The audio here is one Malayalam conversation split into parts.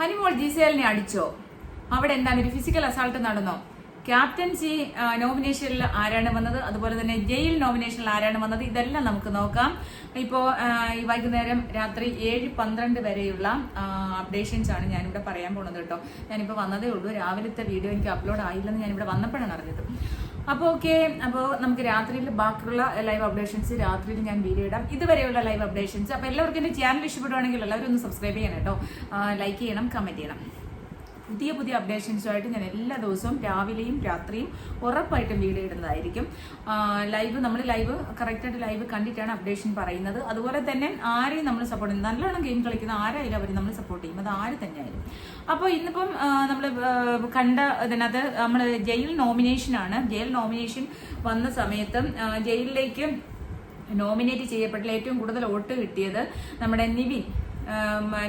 ഹനിമോൾ ജിസേലിനെ അടിച്ചോ? അവിടെ എന്താണ് ഒരു ഫിസിക്കൽ അസാൾട്ട് നടന്നോ? ക്യാപ്റ്റൻസി നോമിനേഷനിൽ ആരാണ് വന്നത്? അതുപോലെ തന്നെ ജയിൽ നോമിനേഷനിൽ ആരാണ് വന്നത്? ഇതെല്ലാം നമുക്ക് നോക്കാം. ഇപ്പോൾ ഈ വൈകുന്നേരം രാത്രി ഏഴ് പന്ത്രണ്ട് വരെയുള്ള അപ്ഡേഷൻസ് ആണ് ഞാനിവിടെ പറയാൻ പോകുന്നത് കേട്ടോ. ഞാനിപ്പോൾ വന്നതേ ഉള്ളൂ. രാവിലത്തെ വീഡിയോ എനിക്ക് അപ്ലോഡ് ആയില്ലെന്ന് ഞാനിവിടെ വന്നപ്പോഴാണ് അറിഞ്ഞത്. അപ്പോൾ ഓക്കെ അപ്പോൾ നമുക്ക് രാത്രിയിൽ ബാക്കിയുള്ള ലൈവ് അപ്ഡേഷൻസ് രാത്രിയിൽ ഞാൻ വീഡിയോ ഇടാം. ഇതുവരെയുള്ള ലൈവ് അപ്ഡേഷൻസ് അപ്പോൾ എല്ലാവർക്കും എന്റെ ചാനൽ ഇഷ്ടപ്പെടുവാണെങ്കിൽ എല്ലാവരും ഒന്ന് സബ്സ്ക്രൈബ് ചെയ്യണം കേട്ടോ. ലൈക്ക് ചെയ്യണം കമന്റ് ചെയ്യണം. പുതിയ പുതിയ അപ്ഡേഷൻസുമായിട്ട് ഞാൻ എല്ലാ ദിവസവും രാവിലെയും രാത്രിയും ഉറപ്പായിട്ടും വീഡിയോ ഇടുന്നതായിരിക്കും. ലൈവ് നമ്മൾ ലൈവ് കറക്റ്റായിട്ട് ലൈവ് കണ്ടിട്ടാണ് അപ്ഡേഷൻ പറയുന്നത്. അതുപോലെ തന്നെ ആരെയും നമ്മൾ സപ്പോർട്ട് ചെയ്യുന്നത്? നല്ലോണം ഗെയിം കളിക്കുന്ന ആരായാലും അവർ നമ്മൾ സപ്പോർട്ട് ചെയ്യും അത് ആര് തന്നെയായാലും. അപ്പോൾ ഇന്നിപ്പം നമ്മൾ കണ്ട ഇതിനകത്ത് നമ്മൾ ജയിൽ നോമിനേഷനാണ് ജയിൽ നോമിനേഷൻ വന്ന സമയത്ത് ജയിലിലേക്ക് നോമിനേറ്റ് ചെയ്യപ്പെട്ട ഏറ്റവും കൂടുതൽ വോട്ട് കിട്ടിയത് നമ്മുടെ നിവിൻ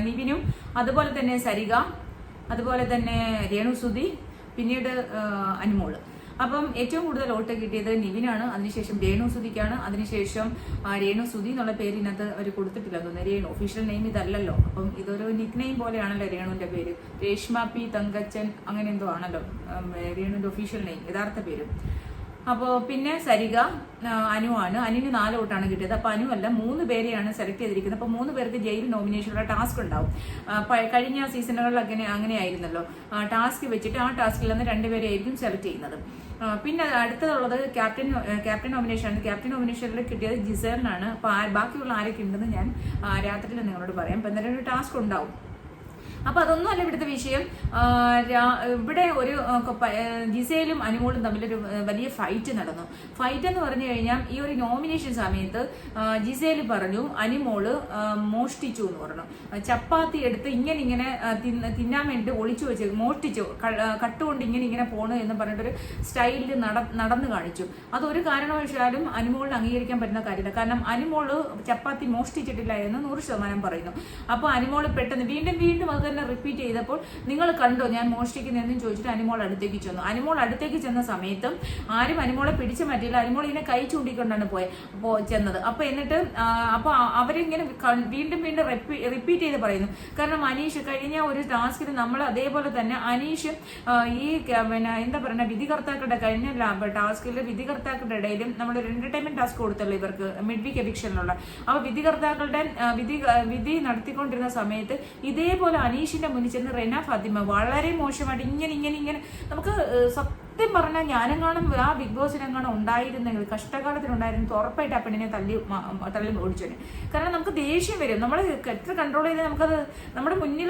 നിവിനും അതുപോലെ തന്നെ സരിക അതുപോലെ തന്നെ രേണു സുധി പിന്നീട് അനുമോൾ. അപ്പം ഏറ്റവും കൂടുതൽ വോട്ട് കിട്ടിയത് നിവിനാണ് അതിനുശേഷം രേണു സുധിക്കാണ് അതിനുശേഷം രേണു സുധി എന്നുള്ള പേര് ഇതിനകത്ത് അവർ കൊടുത്തിട്ടില്ല തോന്നുന്നു. രേണു ഒഫീഷ്യൽ നെയിം ഇതല്ലല്ലോ. അപ്പം ഇതൊരു നിക് നെയിം പോലെയാണല്ലോ രേണുവിന്റെ പേര്. രേഷ്മ പി തങ്കച്ചൻ അങ്ങനെ എന്തോ ആണല്ലോ. രേണുവിന്റെ ഒഫീഷ്യൽ നെയിം യഥാർത്ഥ പേര്. അപ്പോൾ പിന്നെ സരിക അനുവാണ്. അനുവിന് നാല് വോട്ടാണ് കിട്ടിയത്. അപ്പോൾ അനുവല്ല മൂന്ന് പേരെയാണ് സെലക്ട് ചെയ്തിരിക്കുന്നത്. അപ്പോൾ മൂന്ന് പേർക്ക് ജയിൽ നോമിനേഷനുള്ള ടാസ്ക് ഉണ്ടാവും. കഴിഞ്ഞ സീസണുകളിൽ അങ്ങനെ അങ്ങനെയായിരുന്നല്ലോ ടാസ്ക് വെച്ചിട്ട് ആ ടാസ്കിൽ നിന്ന് രണ്ടുപേരെ ആയിരിക്കും സെലക്ട് ചെയ്യുന്നത്. പിന്നെ അടുത്തതുള്ളത് ക്യാപ്റ്റൻ ക്യാപ്റ്റൻ നോമിനേഷൻ ആണ്. ക്യാപ്റ്റൻ നോമിനേഷനിൽ കിട്ടിയത് ജിസേറിനാണ് അപ്പോൾ ബാക്കിയുള്ള ആരൊക്കെ ഉണ്ടെന്ന് ഞാൻ രാത്രിയിൽ നിങ്ങളോട് പറയാം. അപ്പോൾ എന്തായാലും ഒരു ടാസ്ക് ഉണ്ടാവും. അപ്പൊ അതൊന്നുമല്ല ഇവിടുത്തെ വിഷയം. ഇവിടെ ഒരു ജിസയിലും അനുമോളും തമ്മിലൊരു വലിയ ഫൈറ്റ് നടന്നു. ഫൈറ്റ് എന്ന് പറഞ്ഞു കഴിഞ്ഞാൽ ഈ ഒരു നോമിനേഷൻ സമയത്ത് ജിസേൽ പറഞ്ഞു അനിമോൾ മോഷ്ടിച്ചു എന്ന് പറഞ്ഞു. ചപ്പാത്തി എടുത്ത് ഇങ്ങനെ ഇങ്ങനെ തിന്നാൻ വേണ്ടി ഒളിച്ചു വെച്ച് മോഷ്ടിച്ചു കട്ടുകൊണ്ട് ഇങ്ങനെ ഇങ്ങനെ പോണു എന്ന് പറഞ്ഞിട്ടൊരു സ്റ്റൈലിൽ നടന്നു കാണിച്ചു. അതൊരു കാരണവശാലും അനുമോളിന് അംഗീകരിക്കാൻ പറ്റുന്ന കാര്യമില്ല. കാരണം അനുമോൾ ചപ്പാത്തി മോഷ്ടിച്ചിട്ടില്ല എന്ന് നൂറ് ശതമാനം പറയുന്നു. അപ്പോൾ അനുമോൾ പെട്ടെന്ന് വീണ്ടും വീണ്ടും അത് തന്നെ റിപ്പീറ്റ് ചെയ്തപ്പോൾ നിങ്ങൾ കണ്ടോ? ഞാൻ മോഷ്ടിക്കുന്നതെന്നും ചോദിച്ചിട്ട് അനിമോൾ അടുത്തേക്ക് ചെന്നു. അനിമോൾ അടുത്തേക്ക് ചെന്ന സമയത്തും ആരും അനിമോളെ പിടിച്ചു മാറ്റിയില്ല. അനിമോൾ ഇങ്ങനെ കൈ ചൂണ്ടിക്കൊണ്ടാണ് പോയത് അപ്പോൾ ചെന്നത്. അപ്പോൾ എന്നിട്ട് അപ്പോൾ അവരിങ്ങനെ വീണ്ടും വീണ്ടും റിപ്പീറ്റ് ചെയ്ത് പറയുന്നു. കാരണം അനീഷ് കഴിഞ്ഞ ഒരു ടാസ്കിൽ നമ്മൾ അതേപോലെ തന്നെ അനീഷ് ഈ പിന്നെ എന്താ പറയുക വിധികർത്താക്കളുടെ കഴിഞ്ഞ ടാസ്കിൽ വിധികർത്താക്കളുടെ ഇടയിലും നമ്മൾ ഒരു എന്റർടൈൻമെന്റ് ടാസ്ക് കൊടുത്തല്ലോ ഇവർക്ക് മിഡ് വീക്ക് എവിക്ഷനിലുള്ള അപ്പോൾ വിധികർത്താക്കളുടെ വിധി വിധി നടത്തിക്കൊണ്ടിരുന്ന സമയത്ത് ഇതേപോലെ അനീഷിന്റെ മുന്നിൽ ചെന്ന് റെന ഫാത്തിമ വളരെ മോശമായിട്ട് ഇങ്ങനെ ഇങ്ങനെ ഇങ്ങനെ നമുക്ക് സത്യം പറഞ്ഞാൽ ഞാനും ആ ബിഗ് ബോസിനെങ്ങാനും ഉണ്ടായിരുന്നെങ്കിൽ കഷ്ടകാലത്തിനുണ്ടായിരുന്നു ഉറപ്പായിട്ട് ആ പെണ്ണിനെ തല്ലി തള്ളി ഓടിച്ചു കാരണം നമുക്ക് ദേഷ്യം വരും. നമ്മൾ എത്ര കൺട്രോൾ ചെയ്താൽ നമുക്കത് നമ്മുടെ മുന്നിൽ